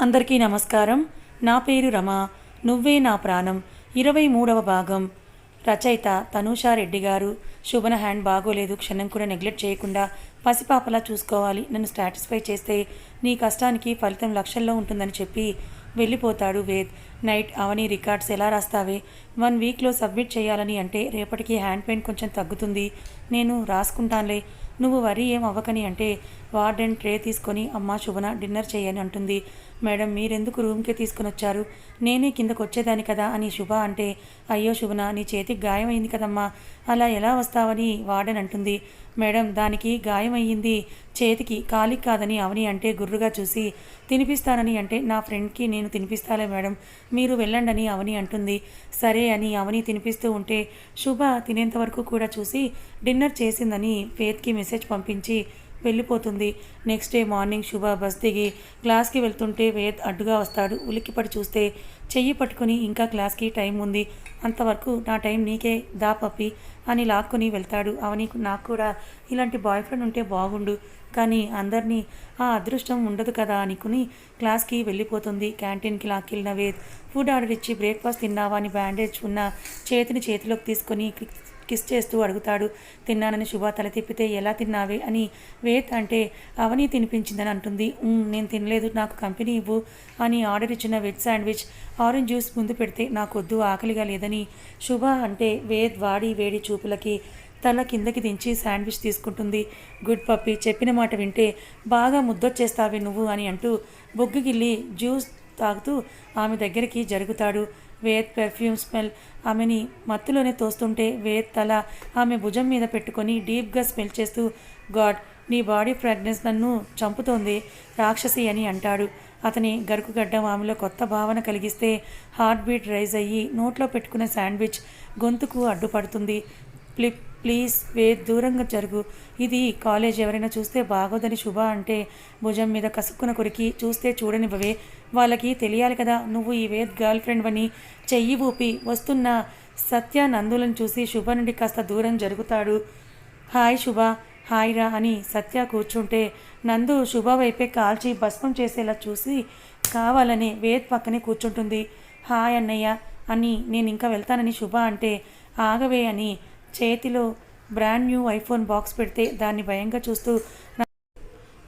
అందరికీ నమస్కారం. నా పేరు రమ. నువ్వే నా ప్రాణం. ఇరవై మూడవ భాగం. రచయిత తనూషా రెడ్డి గారు. శుభన హ్యాండ్ బాగోలేదు. క్షణం కూడా నెగ్లెక్ట్ చేయకుండా పసిపాపలా చూసుకోవాలి. నన్ను సాటిస్ఫై చేస్తే నీ కష్టానికి ఫలితం లక్షల్లో ఉంటుందని చెప్పి వెళ్ళిపోతాడు వేద్. నైట్ అవని రికార్డ్స్ ఎలా రాస్తావే? వన్ వీక్లో సబ్మిట్ చేయాలని అంటే రేపటికి హ్యాండ్ పెయిన్ కొంచెం తగ్గుతుంది. నేను రాసుకుంటానులే. నువ్వు వరి ఏం అవ్వకని అంటే వార్డెన్ ట్రే తీసుకొని అమ్మ శుభన డిన్నర్ చేయని అంటుంది. మేడం మీరెందుకు రూమ్కే తీసుకుని వచ్చారు నేనే కిందకు వచ్చేదాన్ని కదా అని శుభ అంటే అయ్యో శుభన నీ చేతికి గాయమైంది కదమ్మా. అలా ఎలా వస్తావని వాడని అంటుంది. మేడం దానికి గాయమయ్యింది చేతికి కాలికి కాదని అవని అంటే గుర్రుగా చూసి తినిపిస్తానని అంటే నా ఫ్రెండ్కి నేను తినిపిస్తాలే మేడం మీరు వెళ్ళండని అవని అంటుంది. సరే అని అవని తినిపిస్తూ ఉంటే శుభ తినేంత వరకు కూడా చూసి డిన్నర్ చేసిందని ఫేత్కి మెసేజ్ పంపించి వెళ్ళిపోతుంది. Next day morning Shubha bus దిగి క్లాస్కి వెళ్తుంటే వేద్ అడ్డుగా వస్తాడు. ఉలిక్కిపడి చూస్తే చెయ్యి పట్టుకుని ఇంకా క్లాస్కి టైం ఉంది. అంతవరకు నా టైం నీకే దా పప్పి అని లాక్కొని వెళ్తాడు. అవని నాకు కూడా ఇలాంటి బాయ్ ఫ్రెండ్ ఉంటే బాగుండు. కానీ అందరినీ ఆ అదృష్టం ఉండదు కదా అనుకుని క్లాస్కి వెళ్ళిపోతుంది. క్యాంటీన్కి లాక్కెళ్ళిన వేద్ ఫుడ్ ఆర్డర్ ఇచ్చి బ్రేక్ఫాస్ట్ తిన్నావా? అని బ్యాండేజ్ ఉన్న చేతిని చేతిలోకి తీసుకొని కిస్ చేస్తూ అడుగుతాడు. తిన్నానని శుభ తల తిప్పితే ఎలా తిన్నావే అని వేత్ అంటే అవని తినిపించిందని అంటుంది. నేను తినలేదు నాకు కంపెనీ ఇవ్వు అని ఆర్డర్ ఇచ్చిన వెజ్ శాండ్విచ్ ఆరెంజ్ జ్యూస్ ముందు పెడితే నాకొద్దు ఆకలిగా లేదని శుభ అంటే వేద్ వాడి వేడి చూపులకి తల కిందకి దించి శాండ్విచ్ తీసుకుంటుంది. గుడ్ పప్పి చెప్పిన మాట వింటే బాగా ముద్దొచ్చేస్తావే నువ్వు అని అంటూ బొగ్గుగిల్లి జ్యూస్ తాగుతూ ఆమె దగ్గరికి జరుగుతాడు. వేద్ పెర్ఫ్యూమ్ స్మెల్ ఆమెని మత్తులోనే తోస్తుంటే వేద్ తల ఆమె భుజం మీద పెట్టుకొని డీప్గా స్మెల్ చేస్తూ గాడ్ నీ బాడీ ఫ్రాగ్నెన్స్ నన్ను చంపుతోంది రాక్షసి అని అంటాడు. అతని గరుకుగడ్డం ఆమెలో కొత్త భావన కలిగిస్తే హార్ట్ బీట్ రైజ్ అయ్యి నోట్లో పెట్టుకున్న శాండ్విచ్ గొంతుకు అడ్డుపడుతుంది. ప్లి ప్లీజ్ వే దూరంగా జరుగు. ఇది కాలేజ్ ఎవరైనా చూస్తే బాగోదని శుభ అంటే భుజం మీద కసుక్కున కొరికి చూస్తే చూడనివ్వవే. వాళ్ళకి తెలియాలి కదా. నువ్వు ఈ వేద్ గర్ల్ ఫ్రెండ్ అని చెయ్యి ఊపి వస్తున్న సత్య నందులను చూసి శుభ నుండి కాస్త దూరం జరుగుతాడు. హాయ్ శుభ హాయ్ రా అని సత్య కూర్చుంటే నందు శుభ వైపే కాల్చి భస్మం చేసేలా చూసి కావాలని వేద్ పక్కనే కూర్చుంటుంది. హాయ్ అన్నయ్య అని నేను ఇంకా వెళ్తానని శుభ అంటే ఆగవే అని చేతిలో బ్రాండ్ న్యూ ఐఫోన్ బాక్స్ పెడితే దాన్ని భయంగా చూస్తూ "నా-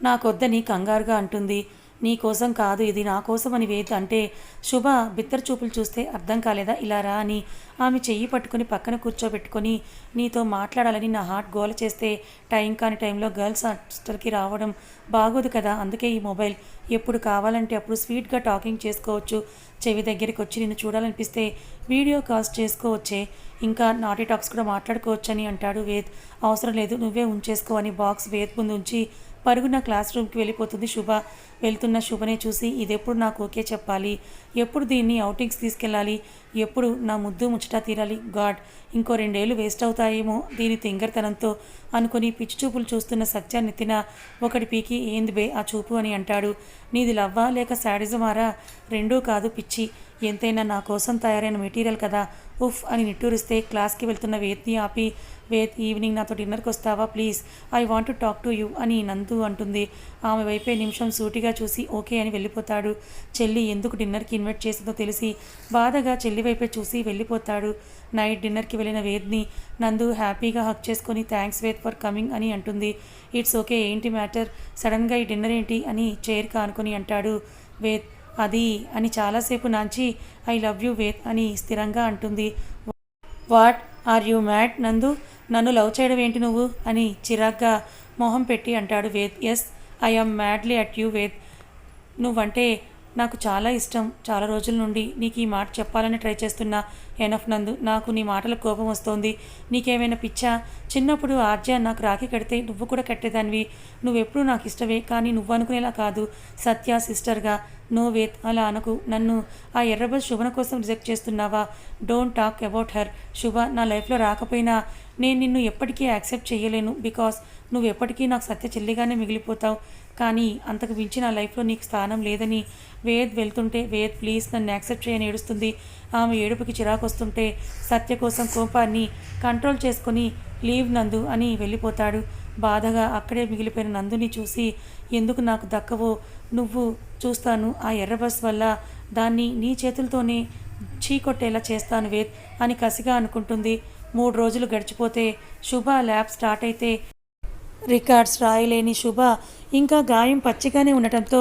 నాకొద్దని కంగారుగా అంటుంది. నీ కోసం కాదు ఇది నా కోసం అని వేద్ అంటే శుభ బిత్తర చూపులు చూస్తే అర్థం కాలేదా? ఇలా రా అని ఆమె చెయ్యి పట్టుకుని పక్కన కూర్చోబెట్టుకొని నీతో మాట్లాడాలని నా హార్ట్ గోల చేస్తే టైం కాని టైంలో గర్ల్స్ హాస్టల్కి రావడం బాగోదు కదా. అందుకే ఈ మొబైల్ ఎప్పుడు కావాలంటే అప్పుడు స్వీట్గా టాకింగ్ చేసుకోవచ్చు. చెవి దగ్గరికి వచ్చి నిన్ను చూడాలనిపిస్తే వీడియో కాల్స్ చేసుకోవచ్చే. ఇంకా నాటీ టాక్స్ కూడా మాట్లాడుకోవచ్చని అంటాడు వేద్. అవసరం లేదు నువ్వే ఉంచేసుకో అని బాక్స్ వేద్ ముందు ఉంచి పరుగున క్లాస్ రూమ్కి వెళ్ళిపోతుంది శుభ. వెళ్తున్న శుభనే చూసి ఇదెప్పుడు నాకు ఓకే చెప్పాలి? ఎప్పుడు దీన్ని అవుటింగ్స్ తీసుకెళ్ళాలి? ఎప్పుడు నా ముద్దు ముచ్చట తీరాలి? గాడ్ ఇంకో రెండేళ్ళు వేస్ట్ అవుతాయేమో దీని తింగరతనంతో అనుకుని పిచ్చి చూపులు చూస్తున్న సత్య తిన ఒకటి పీకి ఏంది బే ఆ చూపు అని అంటాడు. నీది లవ్వా లేక శాడిజమారా? రెండూ కాదు పిచ్చి. ఎంతైనా నా కోసం తయారైన మెటీరియల్ కదా? ఉఫ్ అని నిట్టూరిస్తే క్లాస్కి వెళ్తున్న వేత్ని ఆపి వేత్ ఈవినింగ్ నాతో డిన్నర్కి వస్తావా please? I want to talk to you అని నందు అంటుంది. ఆమె వైపే నిమిషం సూటిగా చూసి ఓకే అని వెళ్ళిపోతాడు. చెల్లి ఎందుకు డిన్నర్కి ఇన్వైట్ చేసిందో తెలిసి బాధగా చెల్లి వైపే చూసి వెళ్ళిపోతాడు. నైట్ డిన్నర్కి వెళ్ళిన వేద్ని నందు హ్యాపీగా హక్ చేసుకొని థ్యాంక్స్ వేద్ ఫర్ కమింగ్ అని అంటుంది. ఇట్స్ ఓకే ఏంటి మ్యాటర్? సడన్గా ఈ డిన్నర్ ఏంటి? అని చైర్ కానుకొని అంటాడు. వేద్ అది అని చాలాసేపు నాంచి ఐ లవ్ యూ వేద్ అని స్థిరంగా అంటుంది. వాట్ ఆర్ యూ మ్యాడ్ నందు? నన్ను లవ్ చేయడం ఏంటి నువ్వు? అని చిరాగ్గా మొహం పెట్టి అంటాడు Ved. Yes I am madly at you Ved. నువ్వంటే నాకు చాలా ఇష్టం. చాలా రోజుల నుండి నీకు ఈ మాట చెప్పాలని ట్రై చేస్తున్నా. ఎనఫ్ నందు నాకు నీ మాటల కోపం వస్తోంది. నీకేమైనా పిచ్చా? చిన్నప్పుడు ఆర్జా నాకు రాఖీ కడితే నువ్వు కూడా కట్టేదానివి. నువ్వెప్పుడు నాకు ఇష్టమే కానీ నువ్వు అనుకునేలా కాదు. సత్య సిస్టర్గా నో వేత్ అలా అనకు. నన్ను ఆ ఎర్రబస్ శుభన కోసం రిజెక్ట్ చేస్తున్నావా? Don't talk about her. Shubha నా లైఫ్లో రాకపోయినా నేను నిన్ను ఎప్పటికీ యాక్సెప్ట్ చేయలేను బికాస్ నువ్వు ఎప్పటికీ నాకు సత్య చెల్లిగానే మిగిలిపోతావు. కానీ అంతకు మించి నా లైఫ్లో నీకు స్థానం లేదని వేద్ వెళ్తుంటే వేద్ ప్లీజ్ నన్ను యాక్సెప్ట్ చేయని ఏడుస్తుంది. ఆమె ఏడుపుకి చిరాకు వస్తుంటే సత్య కోసం కోపాన్ని కంట్రోల్ చేసుకొని లీవ్ నందు అని వెళ్ళిపోతాడు. బాధగా అక్కడే మిగిలిపోయిన నందుని చూసి ఎందుకు నాకు దక్కవో నువ్వు చూస్తాను. ఆ ఎర్ర బస్ వల్ల దాన్ని నీ చేతులతోనే చీకొట్టేలా చేస్తాను వేద్ అని కసిగా అనుకుంటుంది. మూడు రోజులు గడిచిపోతే శుభ ల్యాబ్ స్టార్ట్ అయితే రికార్డ్స్ రాయలేని శుభ ఇంకా గాయం పచ్చిగానే ఉండటంతో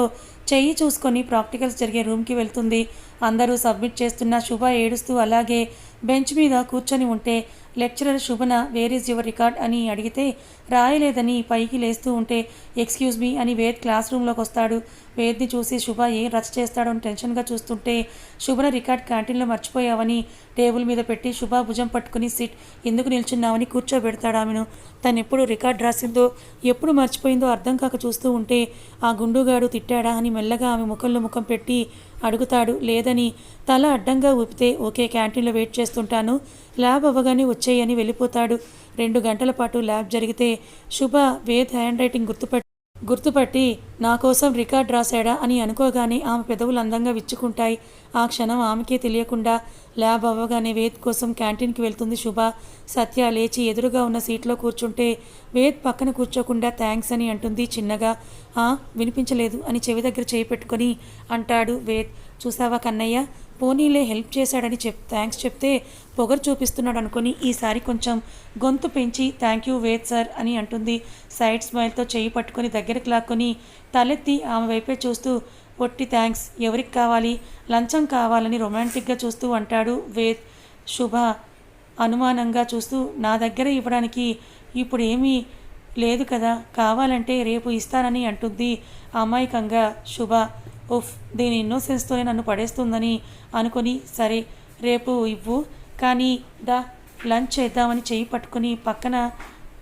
చెయ్యి చూసుకొని ప్రాక్టికల్స్ జరిగే రూమ్కి వెళ్తుంది. అందరూ సబ్మిట్ చేస్తున్న శుభ ఏడుస్తూ అలాగే బెంచ్ మీద కూర్చొని ఉంటే లెక్చరర్ శుభన వేర్ ఈజ్ యువర్ రికార్డ్? అని అడిగితే రాయలేదని పైకి లేస్తూ ఉంటే ఎక్స్క్యూజ్ మీ అని వేద్ క్లాస్ రూమ్లోకి వస్తాడు. వేద్ని చూసి శుభ ఏం రచ చేస్తాడో అని టెన్షన్గా చూస్తుంటే శుభన రికార్డ్ క్యాంటీన్లో మర్చిపోయావని టేబుల్ మీద పెట్టి శుభ భుజం పట్టుకుని సిట్ ఎందుకు నిల్చున్నావని కూర్చోబెడతాడు ఆమెను తను ఎప్పుడు రికార్డ్ రాసిందో ఎప్పుడు మర్చిపోయిందో అర్థం కాక చూస్తూ ఉంటే ఆ గుండుగాడు తిట్టాడా? అని మెల్లగా ఆమె ముఖంలో ముఖం పెట్టి అడుగుతాడు. లేదని తల అడ్డంగా ఊపితే ఓకే క్యాంటీన్లో వెయిట్ చేస్తుంటాను. ల్యాబ్ అవ్వగానే వచ్చేయని వెళ్ళిపోతాడు. రెండు గంటల పాటు ల్యాబ్ జరిగితే శుభ వేద్ హ్యాండ్ రైటింగ్ గుర్తుపట్టి గుర్తుపట్టి నా కోసం రికార్డ్ రాశాడా అని అనుకోగానే ఆమె పెదవులు అందంగా విచ్చుకుంటాయి. ఆ క్షణం ఆమెకే తెలియకుండా ల్యాబ్ అవ్వగానే వేద్ కోసం క్యాంటీన్కి వెళ్తుంది శుభ. సత్య లేచి ఎదురుగా ఉన్న సీట్లో కూర్చుంటే వేద్ పక్కన కూర్చోకుండా థ్యాంక్స్ అని అంటుంది చిన్నగా. "ఆ, వినిపించలేదు అని చెవి దగ్గర చేయి పెట్టుకొని అంటాడు వేద్. చూసావా కన్నయ్య? పోనీలే హెల్ప్ చేశాడని చెప్ థ్యాంక్స్ చెప్తే పొగరు చూపిస్తున్నాడు అనుకొని ఈసారి కొంచెం గొంతు పెంచి థ్యాంక్ యూ వేద్ సార్ అని అంటుంది. సైడ్ స్మైల్తో చేయి పట్టుకొని దగ్గరికి లాక్కొని తలెత్తి ఆమె వైపే చూస్తూ ఒట్టి థ్యాంక్స్ ఎవరికి కావాలి? లంచం కావాలని రొమాంటిక్గా చూస్తూ అంటాడు వేద్. శుభ అనుమానంగా చూస్తూ నా దగ్గర ఇవ్వడానికి ఇప్పుడు ఏమీ లేదు కదా? కావాలంటే రేపు ఇస్తానని అంటుంది అమాయకంగా శుభ. ఉఫ్ దీని ఇన్నోసెన్స్తోనే నన్ను పడేస్తుందని అనుకొని సరే రేపు ఇవ్వు. కానీ దా లంచ్ చేద్దామని చేయి పట్టుకుని పక్కన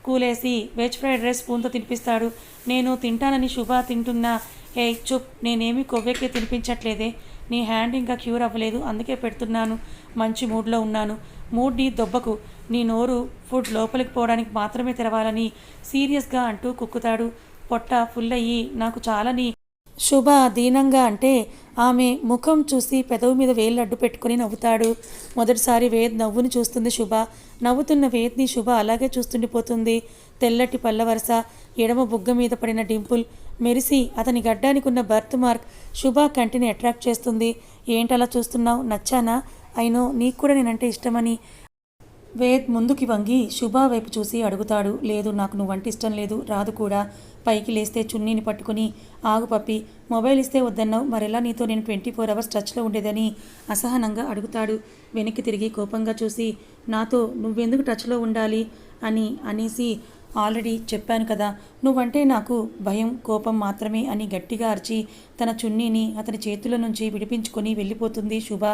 కూలేసి వెజ్ ఫ్రైడ్ రైస్ స్పూన్తో తినిపిస్తాడు. నేను తింటానని శుభ తింటున్నా. ఏ చుప్ నేనేమి కొవ్వెక్కి తినిపించట్లేదే. నీ హ్యాండ్ ఇంకా క్యూర్ అవ్వలేదు. అందుకే పెడుతున్నాను. మంచి మూడ్లో ఉన్నాను. మూడ్ని దొబ్బకు. నీ నోరు ఫుడ్ లోపలికి పోవడానికి మాత్రమే తెరవాలని సీరియస్గా అంటూ కుక్కుతాడు. పొట్ట ఫుల్ అయ్యి నాకు చాలని శుభ దీనంగా అంటే ఆమె ముఖం చూసి పెదవి మీద వేళ్ళు అడ్డు పెట్టుకుని నవ్వుతాడు. మొదటిసారి వేద్ నవ్వుని చూస్తుంది శుభ. నవ్వుతున్న వేద్ని శుభ అలాగే చూస్తుండిపోతుంది తెల్లటి పల్లవరస ఎడమ బుగ్గ మీద పడిన డింపుల్ మెరిసి అతని గడ్డానికి ఉన్న బర్త్ మార్క్ శుభ కంటిని అట్రాక్ట్ చేస్తుంది. ఏంటలా చూస్తున్నావు? నచ్చానా? అయినో నీకు కూడా నేనంటే ఇష్టమని. వేద్ ముందుకి వంగి శుభ వైపు చూసి అడుగుతాడు. లేదు నాకు నువ్వంటే ఇష్టం లేదు. రాదు కూడా. పైకి లేస్తే చున్నీని పట్టుకుని ఆగు పప్పి మొబైల్ ఇస్తే వద్దన్నావు మరెలా నీతో నేను ట్వంటీ ఫోర్ అవర్స్ టచ్లో ఉండేదని అసహనంగా అడుగుతాడు. వెనక్కి తిరిగి కోపంగా చూసి నాతో నువ్వెందుకు టచ్లో ఉండాలి అని అనేసి ఆల్రెడీ చెప్పాను కదా నువ్వంటే నాకు భయం కోపం మాత్రమే అని గట్టిగా అరిచి తన చున్నీని అతని చేతుల నుంచి విడిపించుకొని వెళ్ళిపోతుంది శుభ.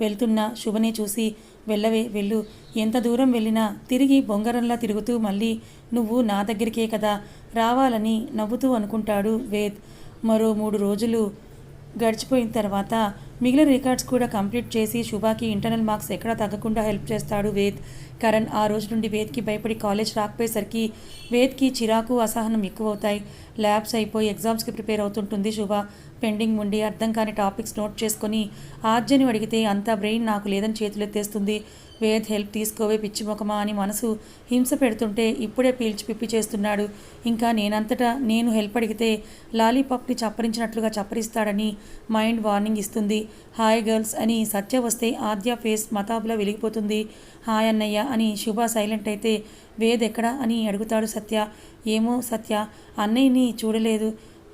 వెళ్తున్న శుభనే చూసి వెళ్ళవే వెళ్ళు. ఎంత దూరం వెళ్ళినా తిరిగి బొంగరంలా తిరుగుతూ మళ్ళీ నువ్వు నా దగ్గరికే కదా రావాలని నవ్వుతూ అనుకుంటాడు వేద్. మరో మూడు రోజులు గడిచిపోయిన తర్వాత మిగిలిన రికార్డ్స్ కూడా కంప్లీట్ చేసి శుభాకి ఇంటర్నల్ మార్క్స్ ఎక్కడా తగ్గకుండా హెల్ప్ చేస్తాడు వేద్. కరణ్ ఆ రోజు నుండి వేద్కి భయపడి కాలేజ్ రాకపోయేసరికి వేద్కి చిరాకు అసహనం ఎక్కువవుతాయి. ల్యాబ్స్ అయిపోయి ఎగ్జామ్స్కి ప్రిపేర్ అవుతుంటుంది శుభ. పెండింగ్ ఉండి అర్థం కాని టాపిక్స్ నోట్ చేసుకొని ఆర్జని అడిగితే అంతా బ్రెయిన్ నాకు లేదని చేతులెత్తేస్తుంది. వేద్ హెల్ప్ తీసుకోవే పిచ్చి ముఖమా అని మనసు హింస పెడుతుంటే ఇప్పుడే పీల్చి పిప్పి చేస్తున్నాడు. ఇంకా నేనంతటా నేను హెల్ప్ అడిగితే లాలీపాప్ని చప్పరించినట్లుగా చప్పరిస్తాడని మైండ్ వార్నింగ్ ఇస్తుంది. హాయ్ గర్ల్స్ అని సత్య వస్తే ఆద్య ఫేస్ మతాబులా వెలిగిపోతుంది. హాయ్ అన్నయ్య అని శుభ సైలెంట్ అయితే వేద్ ఎక్కడా అని అడుగుతాడు సత్య. ఏమో సత్య అన్నయ్యని చూడలేదు.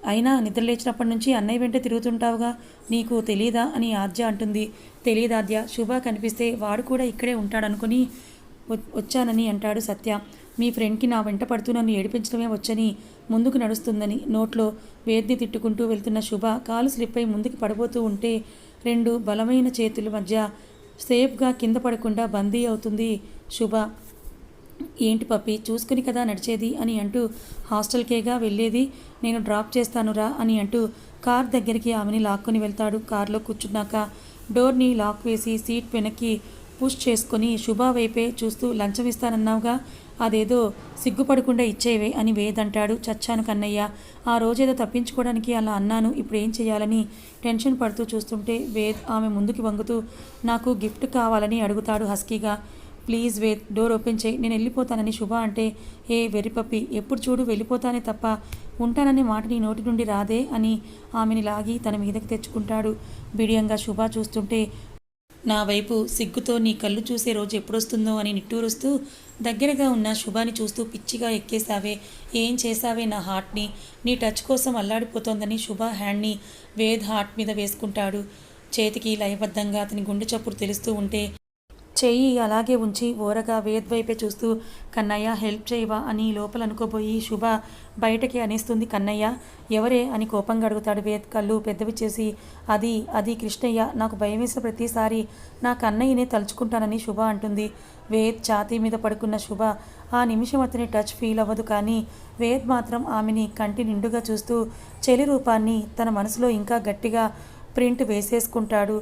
అయినా నిద్ర లేచినప్పటి నుంచి అన్నయ్య వెంట తిరుగుతుంటావుగా? నీకు తెలీదా? అని ఆద్య అంటుంది. తెలీదాద్య శుభ కనిపిస్తే వాడు కూడా ఇక్కడే ఉంటాడనుకుని వచ్చానని అంటాడు సత్య. మీ ఫ్రెండ్కి నా వెంట పడుతూ నన్ను ఏడిపించడమే వచ్చని ముందుకు నడుస్తుందని నోట్లో వేద్ని తిట్టుకుంటూ వెళ్తున్న శుభ కాలు స్లిప్ అయి ముందుకు పడబోతూ ఉంటే రెండు బలమైన చేతుల మధ్య సేఫ్గా కింద పడకుండా బందీ అవుతుంది శుభ. ఏంటి పప్పి చూసుకుని కదా నడిచేది అని అంటూ హాస్టల్కేగా వెళ్ళేది నేను డ్రాప్ చేస్తానురా అని అంటూ కార్ దగ్గరికి ఆమెని లాక్కొని వెళ్తాడు. కారులో కూర్చున్నాక డోర్ని లాక్ వేసి సీట్ వెనక్కి పుష్ చేసుకొని శుభ వైపే చూస్తూ లంచం ఇస్తానన్నావుగా? అదేదో సిగ్గుపడకుండా ఇచ్చేవే అని వేదంటాడు చచ్చాను కన్నయ్య. ఆ రోజేదో తప్పించుకోవడానికి అలా అన్నాను ఇప్పుడు ఏం చేయాలని టెన్షన్ పడుతూ చూస్తుంటే వేద్ ఆమె ముందుకి వంగుతూ నాకు గిఫ్ట్ కావాలని అడుగుతాడు హస్కీగా. ప్లీజ్ వేద్ డోర్ ఓపెన్ చేయి నేను వెళ్ళిపోతానని శుభ అంటే ఏ వెర్రి పప్పి ఎప్పుడు చూడు వెళ్ళిపోతానే తప్ప ఉంటాననే మాట నీ నోటి నుండి రాదే అని ఆమెని లాగి తన మీదకి తెచ్చుకుంటాడు. బిడియంగా శుభ చూస్తుంటే నా వైపు సిగ్గుతో నీ కళ్ళు చూసే రోజు ఎప్పుడొస్తుందో అని నిట్టూరుస్తూ దగ్గరగా ఉన్న శుభాని చూస్తూ పిచ్చిగా ఎక్కేశావే ఏం చేశావే నా హార్ట్ని? నీ టచ్ కోసం అల్లాడిపోతోందని శుభ హ్యాండ్ని వేద్ హార్ట్ మీద వేసుకుంటాడు. చేతికి లయబద్ధంగా అతని గుండె చప్పుడు తెలుస్తూ ఉంటే చెయ్యి అలాగే ఉంచి ఓరగా వేద్ వైపే చూస్తూ కన్నయ్య హెల్ప్ చేయవా? అని లోపల అనుకోబోయి శుభ బయటకి అనేస్తుంది కన్నయ్య ఎవరే? అని కోపంగా అడుగుతాడు వేద్ కళ్ళు పెద్దవి చేసి అది అది కృష్ణయ్య నాకు భయం వేసిన ప్రతిసారి నా కన్నయ్యనే తలుచుకుంటానని శుభ అంటుంది. వేద్ ఛాతీ మీద పడుకున్న శుభ ఆ నిమిషం అతని టచ్ ఫీల్ అవ్వదు కానీ వేద్ మాత్రం ఆమెని కంటి నిండుగా చూస్తూ చెలి రూపాన్ని తన మనసులో ఇంకా గట్టిగా ప్రింట్ వేసేసుకుంటాడు.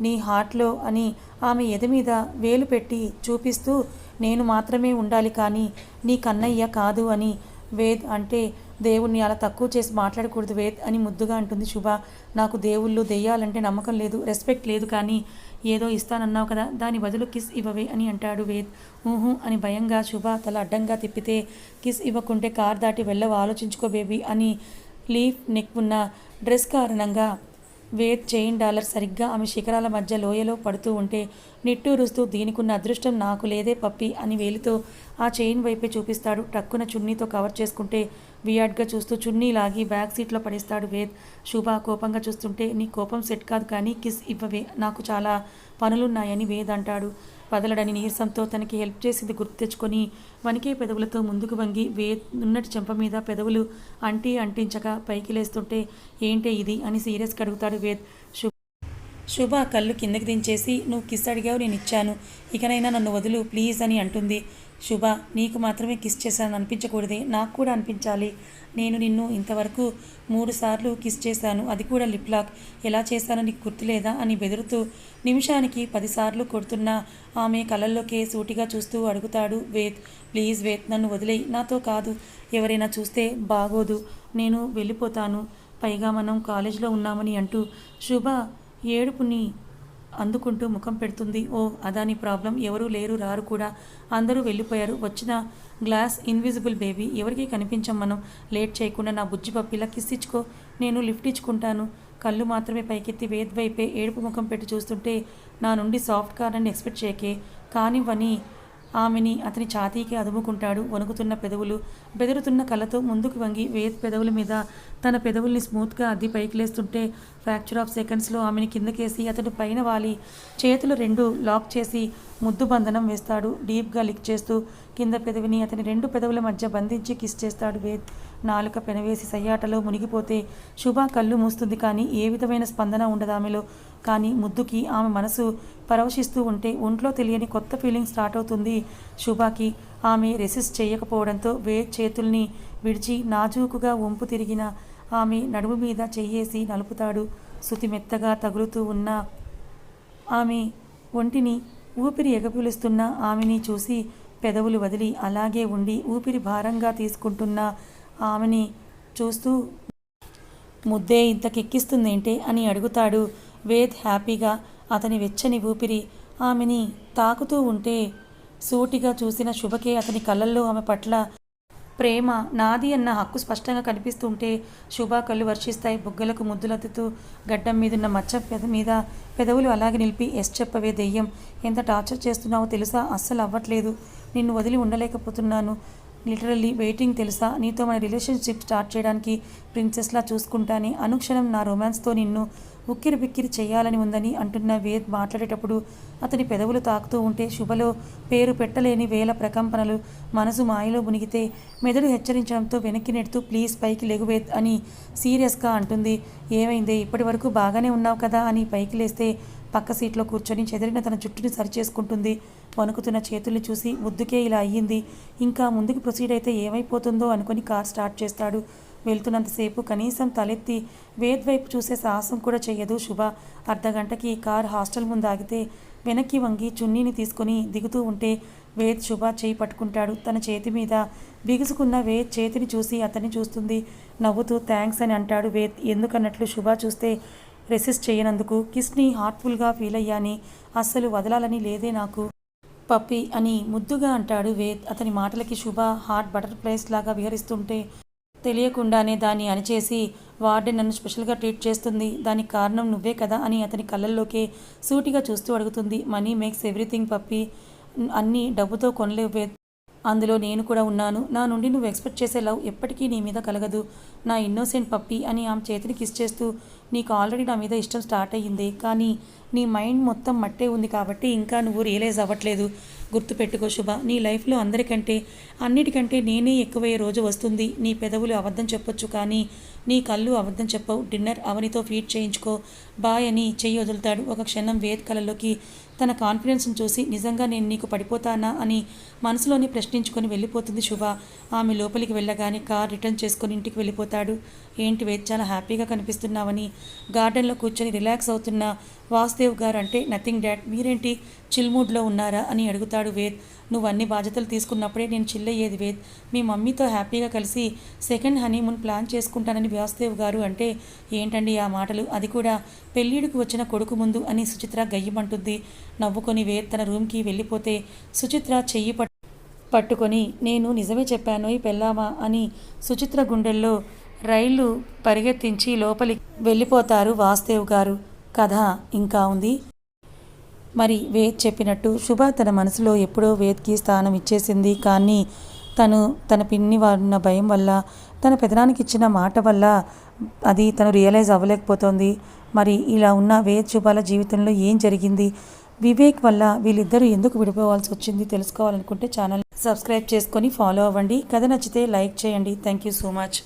నీ హార్ట్లో అని ఆమె ఎద మీద వేలు పెట్టి చూపిస్తూ నేను మాత్రమే ఉండాలి కానీ నీ కన్నయ్య కాదు అని వేద్ అంటే దేవుణ్ణి అలా తక్కువ చేసి మాట్లాడకూడదు వేద్ అని ముద్దుగా అంటుంది శుభ. నాకు దేవుళ్ళు దెయ్యాలంటే నమ్మకం లేదు రెస్పెక్ట్ లేదు కానీ ఏదో ఇస్తానన్నావు కదా దాని బదులు కిస్ ఇవ్వవే అని అంటాడు వేద్. ఊహు అని భయంగా శుభ తల అడ్డంగా తిప్పితే కిస్ ఇవ్వకుంటే కార్ దాటి వెళ్ళవు ఆలోచించుకో బేబీ అని లీఫ్ నెక్ ఉన్న డ్రెస్ కారణంగా వేద్ చైన్ డాలర్ సరిగ్గా ఆమె శిఖరాల మధ్య లోయలో పడుతూ ఉంటే నిట్టూరుస్తూ దీనికున్న అదృష్టం నాకు లేదే పప్పి అని వేలితో ఆ చైన్ వైపే చూపిస్తాడు. టక్కున చున్నీతో కవర్ చేసుకుంటే వియాడ్గా చూస్తూ చున్నీ లాగి బ్యాక్ సీట్లో పడేస్తాడు వేద్. శుభ కోపంగా చూస్తుంటే నీ కోపం సెట్ కాదు కానీ కిస్ ఇవ్వవే నాకు చాలా పనులున్నాయని వేద్ అంటాడు. వదలడని నీరసంతో తనకి హెల్ప్ చేసింది గుర్తు తెచ్చుకొని వణికే పెదవులతో ముందుకు వంగి వే ఉన్నటి చెంప మీద పెదవులు అంటి అంటించక పైకి లేస్తుంటే ఏంటే ఇది? అని సీరియస్గా అడుగుతాడు వేద్. శుభ శుభ కళ్ళు కిందకి దించేసి నువ్వు కిస్ అడిగావు నేను ఇచ్చాను. ఇకనైనా నన్ను వదులు ప్లీజ్ అని అంటుంది. శుభ నీకు మాత్రమే కిస్ చేశాను అనిపించకూడదే నాకు కూడా అనిపించాలి. నేను నిన్ను ఇంతవరకు మూడు సార్లు కిస్ చేశాను. అది కూడా లిప్ లాక్. ఎలా చేశానో నీకు గుర్తులేదా అని బెదురుతూ నిమిషానికి పదిసార్లు కొడుతున్న ఆమె కళ్ళల్లోకే సూటిగా చూస్తూ అడుగుతాడు వేద్. ప్లీజ్ వేద్ నన్ను వదిలేయి. నాతో కాదు. ఎవరైనా చూస్తే బాగోదు. నేను వెళ్ళిపోతాను. పైగా మనం కాలేజీలో ఉన్నామని అంటూ శుభ ఏడుపుని అందుకుంటూ ముఖం పెడుతుంది. ఓ అదాని ప్రాబ్లం. ఎవరూ లేరు రారు కూడా. అందరూ వెళ్ళిపోయారు. వచ్చిన గ్లాస్ ఇన్విజిబుల్ బేబీ ఎవరికి కనిపించం మనం లేట్ చేయకుండా నా బుజ్జి పప్పిలా కిస్ ఇచ్చుకో. నేను లిఫ్ట్ ఇచ్చుకుంటాను. కళ్ళు మాత్రమే పైకెత్తి వేద్ వైపే ఏడుపు ముఖం పెట్టి చూస్తుంటే నా నుండి సాఫ్ట్ కార్నర్ని ఎక్స్పెక్ట్ చేయకే. కానివ్వని ఆమెని అతని ఛాతీకి అదుముకుంటాడు. వణుకుతున్న పెదవులు బెదురుతున్న కళ్ళతో ముందుకు వంగి వేద్ పెదవుల మీద తన పెదవుల్ని స్మూత్గా అద్ది పైకి లేస్తుంటే ఫ్రాక్చర్ ఆఫ్ సెకండ్స్లో ఆమెని కిందకేసి అతడు పైన వాలి. చేతులు రెండు లాక్ చేసి ముద్దు బంధనం వేస్తాడు. డీప్గా లిక్ చేస్తూ కింద పెదవిని అతని రెండు పెదవుల మధ్య బంధించి కిస్ చేస్తాడు వేద్ నాలుక పెనవేసి సయ్యాటలో మునిగిపోతే శుభ కళ్ళు మూస్తుంది కానీ ఏ విధమైన స్పందన ఉండదు ఆమెలో. కానీ ముద్దుకి ఆమె మనసు పరవశిస్తూ ఉంటే ఒంట్లో తెలియని కొత్త ఫీలింగ్ స్టార్ట్ అవుతుంది. శుభాకి ఆమె రెసిస్ట్ చేయకపోవడంతో వే చేతుల్ని విడిచి నాజూకుగా వంపు తిరిగిన ఆమె నడుము మీద చెయ్యేసి నలుపుతాడు. శృతి మెత్తగా తగులుతూ ఉన్న ఆమె ఒంటిని ఊపిరి ఎగపిలుస్తున్న ఆమెని చూసి పెదవులు వదిలి అలాగే ఉండి ఊపిరి భారంగా తీసుకుంటున్న ఆమెని చూస్తూ ముద్దే ఇంత కెక్కిస్తుందేంటే అని అడుగుతాడు. వేద్ హ్యాపీగా అతని వెచ్చని ఊపిరి ఆమెని తాకుతూ ఉంటే సూటిగా చూసిన శుభకే అతని కళ్ళల్లో ఆమె పట్ల ప్రేమ నాది అన్న హక్కు స్పష్టంగా కనిపిస్తుంటే శుభ కళ్ళు వర్షిస్తాయి బుగ్గలకు ముద్దులెత్తుతూ గడ్డం మీదున్న మచ్చ పెద మీద పెదవులు అలాగే నిలిపి ఎస్ చెప్పవే దెయ్యం ఎంత టార్చర్ చేస్తున్నావో తెలుసా? అస్సలు అవ్వట్లేదు. నిన్ను వదిలి ఉండలేకపోతున్నాను. లిటరల్లీ వెయిటింగ్ తెలుసా? నీతో మన రిలేషన్షిప్ స్టార్ట్ చేయడానికి ప్రిన్సెస్లా చూసుకుంటానే. అనుక్షణం నా రొమాన్స్తో నిన్ను ఉక్కిరి బిక్కిరి చేయాలని ఉందని అంటున్న వేద్ మాట్లాడేటప్పుడు అతని పెదవులు తాకుతూ ఉంటే శుభలో పేరు పెట్టలేని వేల ప్రకంపనలు మనసు మాయలో మునిగితే మెదడు హెచ్చరించడంతో వెనక్కి నెడుతూ ప్లీజ్ పైకి లెగువేద్ అని సీరియస్గా అంటుంది. ఏమైందే? ఇప్పటి వరకు బాగానే ఉన్నావు కదా అని పైకి లేస్తే పక్క సీట్లో కూర్చొని చెదిరిన తన జుట్టుని సరిచేసుకుంటుంది. వణుకుతున్న చేతుల్ని చూసి ముద్దుకే ఇలా అయ్యింది. ఇంకా ముందుకు ప్రొసీడ్ అయితే ఏమైపోతుందో అనుకుని కార్ స్టార్ట్ చేస్తాడు. వెళ్తున్నంతసేపు కనీసం తలెత్తి వేద్ వైపు చూసే సాహసం కూడా చెయ్యదు శుభ. అర్ధగంటకి కార్ హాస్టల్ ముందు ఆగితే వెనక్కి వంగి చున్నీని తీసుకొని దిగుతూ ఉంటే వేద్ శుభ చేయి పట్టుకుంటాడు. తన చేతి మీద బిగుసుకున్న వేద్ చేతిని చూసి అతన్ని చూస్తుంది. నవ్వుతూ థ్యాంక్స్ అని అంటాడు వేద్. ఎందుకన్నట్లు శుభ చూస్తే రెసిస్ట్ చేయనందుకు కిస్ని హార్ట్ఫుల్గా ఫీల్ అయ్యాని అస్సలు వదలాలని లేదే నాకు. పప్పి అని ముద్దుగా అంటాడు వేద్. అతని మాటలకి శుభ హార్ట్ బటర్ఫ్లైస్ లాగా విహరిస్తుంటే తెలియకుండానే దాన్ని అణిచేసి వార్డెన్ నన్ను స్పెషల్గా ట్రీట్ చేస్తుంది. దానికి కారణం నువ్వే కదా అని అతని కళ్ళల్లోకే సూటిగా చూస్తూ అడుగుతుంది. మనీ మేక్స్ ఎవ్రీథింగ్ పప్పి అన్నీ డబ్బుతో కొనలేవు. అందులో నేను కూడా ఉన్నాను. నా నుండి నువ్వు ఎక్స్పెక్ట్ చేసే లవ్ ఎప్పటికీ నీ మీద కలగదు. నా ఇన్నోసెంట్ పప్పి అని ఆమె చేతిని కిస్ చేస్తూ నీకు ఆల్రెడీ నా మీద ఇష్టం స్టార్ట్ అయ్యింది. కానీ నీ మైండ్ మొత్తం మట్టే ఉంది కాబట్టి ఇంకా నువ్వు రియలైజ్ అవ్వట్లేదు. గుర్తుపెట్టుకో శుభ. నీ లైఫ్లో అందరికంటే అన్నిటికంటే నేనే ఎక్కువయ్యే రోజు వస్తుంది. నీ పెదవులు అబద్ధం చెప్పొచ్చు కానీ నీ కళ్ళు అబద్ధం చెప్పవు. డిన్నర్ అవనితో ఫీడ్ చేయించుకో. బాయ్ అని చెయ్యి వదులుతాడు ఒక క్షణం వేద్ కళలోకి తన కాన్ఫిడెన్స్ని చూసి నిజంగా నేను నీకు పడిపోతానా? అని మనసులోని ప్రశ్నించుకొని వెళ్ళిపోతుంది శుభ. ఆమె లోపలికి వెళ్ళగానే కార్ రిటర్న్ చేసుకొని ఇంటికి వెళ్ళిపోతాడు. ఏంటి వేద్ చాలా హ్యాపీగా కనిపిస్తున్నావని. గార్డెన్లో కూర్చొని రిలాక్స్ అవుతున్న వాసుదేవ్ గారు అంటే నథింగ్ డాడ్. మీరేంటి? చిల్ మూడ్లో ఉన్నారా? అని అడుగుతాడు వేద్. నువ్వు అన్ని బాధ్యతలు తీసుకున్నప్పుడే నేను చిల్లయ్యేది వేద్. మీ మమ్మీతో హ్యాపీగా కలిసి సెకండ్ హనీమూన్ ప్లాన్ చేసుకుంటానని వ్యాసదేవ్ గారు అంటే ఏంటండి ఆ మాటలు? అది కూడా పెళ్ళిడికి వచ్చిన కొడుకు ముందు అని సుచిత్ర గయ్యమంటుంది. నవ్వుకొని వేద్ తన రూమ్కి వెళ్ళిపోతే సుచిత్ర చెయ్యి పట్టు పట్టుకొని నేను నిజమే చెప్పాను ఈ పెళ్ళామా అని సుచిత్ర గుండెల్లో రైళ్ళు పరిగెత్తించి లోపలికి వెళ్ళిపోతారు వాసుదేవ్ గారు. కథ ఇంకా ఉంది? మరి వేద్ చెప్పినట్టు శుభ తన మనసులో ఎప్పుడో వేద్కి స్థానం ఇచ్చేసింది. కానీ తను తన పిన్ని ఉన్న భయం వల్ల తన పెదనానికి ఇచ్చిన మాట వల్ల అది తను రియలైజ్ అవ్వలేకపోతుంది. మరి ఇలా ఉన్న వేద్ శుభాల జీవితంలో ఏం జరిగింది? వివేక్ వల్ల వీళ్ళిద్దరూ ఎందుకు విడిపోవాల్సి వచ్చింది తెలుసుకోవాలనుకుంటే ఛానల్ సబ్స్క్రైబ్ చేసుకొని ఫాలో అవ్వండి. కథ నచ్చితే లైక్ చేయండి. Thank you so much.